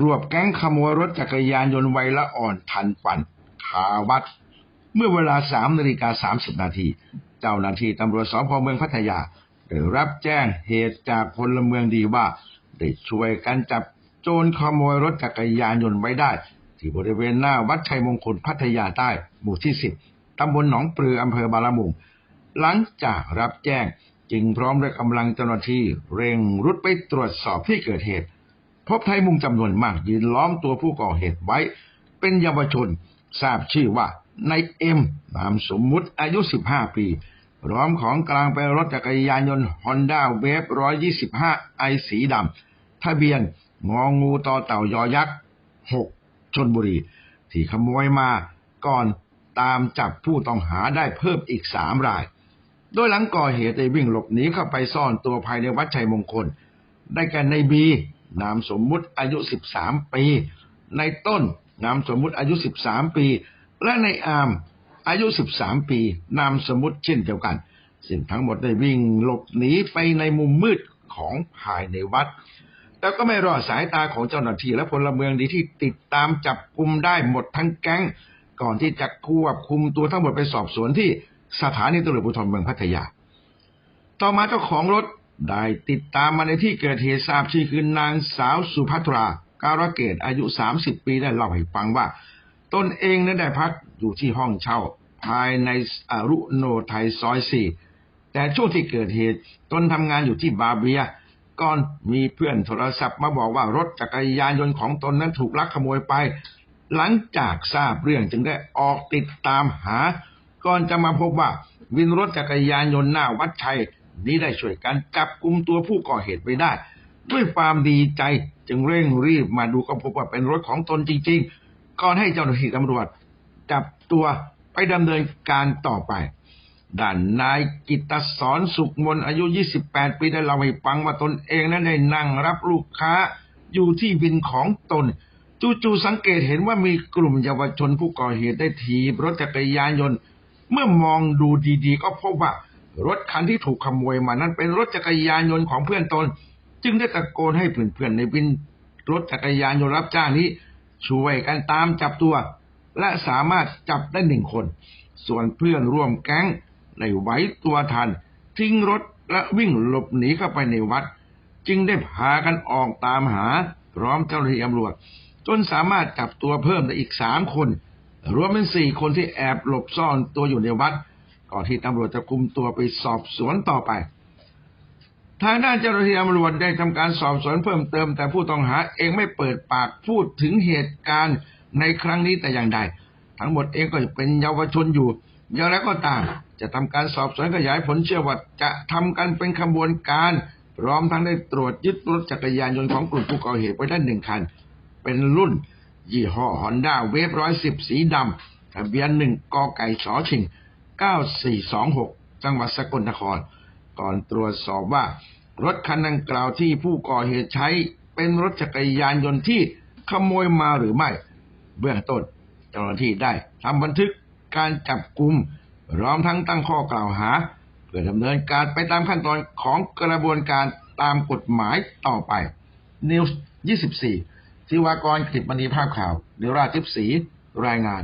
รวบแก๊งขโมยรถจักรยานยนต์ไวละอ่อนทันฝันคาวัด เมื่อเวลาสามนาฬิกาสามสิบนาที เจ้าหน้าที่ตำรวจสพเมืองพัทยาได้รับแจ้งเหตุจากพลเมืองดีว่า ได้ช่วยกันจับโจรขโมยรถจักรยานยนต์ไว้ได้ ที่บริเวณหน้าวัดชัยมงคลพัทยาใต้ หมู่ที่สิบตำบลหนองปลืออำเภอบาละมุงหลังจากรับแจ้งจึงพร้อมด้วยกำลังเจ้าหน้าที่เร่งรุดไปตรวจสอบที่เกิดเหตุ พบไทยมุงจำนวนมากยืนล้อมตัวผู้ก่อเหตุไว้ เป็นเยาวชนทราบชื่อว่านายเอ็มนามสมมุติอายุ 15 ปีพร้อมของกลางเป็นรถจักรยานยนต์ฮอนด้าเวฟ125 ไอสีดำทะเบียนงองูต่อเต่ายอยักษ์ 6 ชนบุรี ที่ขโมยมาก่อนตามจับผู้ต้องหาได้เพิ่มอีกสามราย โดยหลังก่อเหตุได้วิ่งหลบหนีเข้าไปซ่อนตัวภายในวัดชัยมงคล ได้แก่ในบี นามสมมุติอายุ 13 ปี ในต้นนามสมมุติอายุ 13 ปี และในอามอายุ 13 ปี นามสมมุติเช่นเดียวกันซึ่งทั้งหมดได้วิ่งหลบหนีไปในมุมมืดของภายในวัดแต่ก็ไม่รอดสายตาของเจ้าหน้าที่และพลเมืองดีที่ติดตามจับกลุ่มได้หมดทั้งแก๊ง ก่อนที่จะควบคุมตัวทั้งหมดไปสอบสวนที่สถานีตำรวจภูธรเมืองพัทยา ต่อมาเจ้าของรถ ได้ติดตามมาในที่เกิดเหตุทราบชื่อคือนางสาวสุภัทราการะเกตอายุ 30 ปีได้เล่าให้ฟังว่า ตนเองนั้นได้พักอยู่ที่ห้องเช่า ภายในอรุโนไทยซอยสี่แต่ช่วงที่เกิดเหตุ ตนทำงานอยู่ที่บาเบียก่อนมีเพื่อนโทรศัพท์มาบอกว่ารถจักรยานยนต์ของตนนั้นถูกลักขโมยไป หลังจากทราบเรื่องจึงได้ออกติดตามหา ก่อนจะมาพบว่าวินรถจักรยานยนต์หน้าวัดชัย นี้ได้ช่วยกันจับกลุ่มตัวผู้ก่อเหตุไว้ได้ ด้วยความดีใจจึงเร่งรีบมาดูก็พบว่าเป็นรถของตนจริง ๆ ก่อนให้เจ้าหน้าที่ตำรวจ จับตัวไปดำเนินการต่อไปด้านนายกิตตสอนสุขมนอายุ 28 ปีได้เล่าให้ฟังว่าตนเองนั้นได้นั่งรับลูกค้าอยู่ที่วินของตน จู่ๆสังเกตเห็นว่ามีกลุ่มเยาวชนผู้ก่อเหตุได้ถีบรถจักรยานยนต์ เมื่อมองดูดีๆ ก็พบว่า รถคันที่ถูกขโมยมานั้นเป็นรถจักรยานยนต์ของเพื่อนตน จึงได้ตะโกนให้เพื่อนๆในวินรถจักรยานยนต์รับจ้างนี้ช่วยกันตามจับตัว และสามารถจับได้หนึ่งคน ส่วนเพื่อนร่วมแก๊งได้ไหวตัวทัน ทิ้งรถและวิ่งหลบหนีเข้าไปในวัด จึงได้พากันออกตามหาพร้อมเจ้าหน้าที่ตำรวจ จนสามารถจับตัวเพิ่มได้อีกสามคน รวมเป็นสี่คนที่แอบหลบซ่อนตัวอยู่ในวัด ก่อนที่ตำรวจจะคุมตัวไปสอบสวนต่อไป ทางด้านเจ้าหน้าที่ตำรวจได้ทำการสอบสวนเพิ่มเติม แต่ผู้ต้องหาเองไม่เปิดปากพูดถึงเหตุการณ์ในครั้งนี้แต่อย่างใด ทั้งหมดเองก็เป็นเยาวชนอยู่อย่างไรก็ตามจะทำการสอบสวนขยายผลเชื่อว่าจะทำกันเป็นขบวนการพร้อมทั้งได้ตรวจยึดรถจักรยานยนต์ของกลุ่มผู้ก่อเหตุไว้ได้หนึ่งคัน เป็นรุ่น ยี่ห้อฮอนด้าเวฟร้อยสิบสีดำทะเบียนหนึ่งกไก่ชอชิง เก้าสี่สองหกจังหวัดสกลนคร ก่อนตรวจสอบว่ารถคันดังกล่าวที่ผู้ก่อเหตุใช้เป็นรถจักรยานยนต์ที่ขโมยมาหรือไม่ เบื้องต้นเจ้าหน้าที่ได้ทำบันทึกการจับกลุ่มพร้อมทั้งตั้งข้อกล่าวหา เพื่อดำเนินการไปตามขั้นตอนของกระบวนการตามกฎหมายต่อไป News 24 ศิวากรกฤษมณีภาพข่าวเดราทิพย์ศรีรายงาน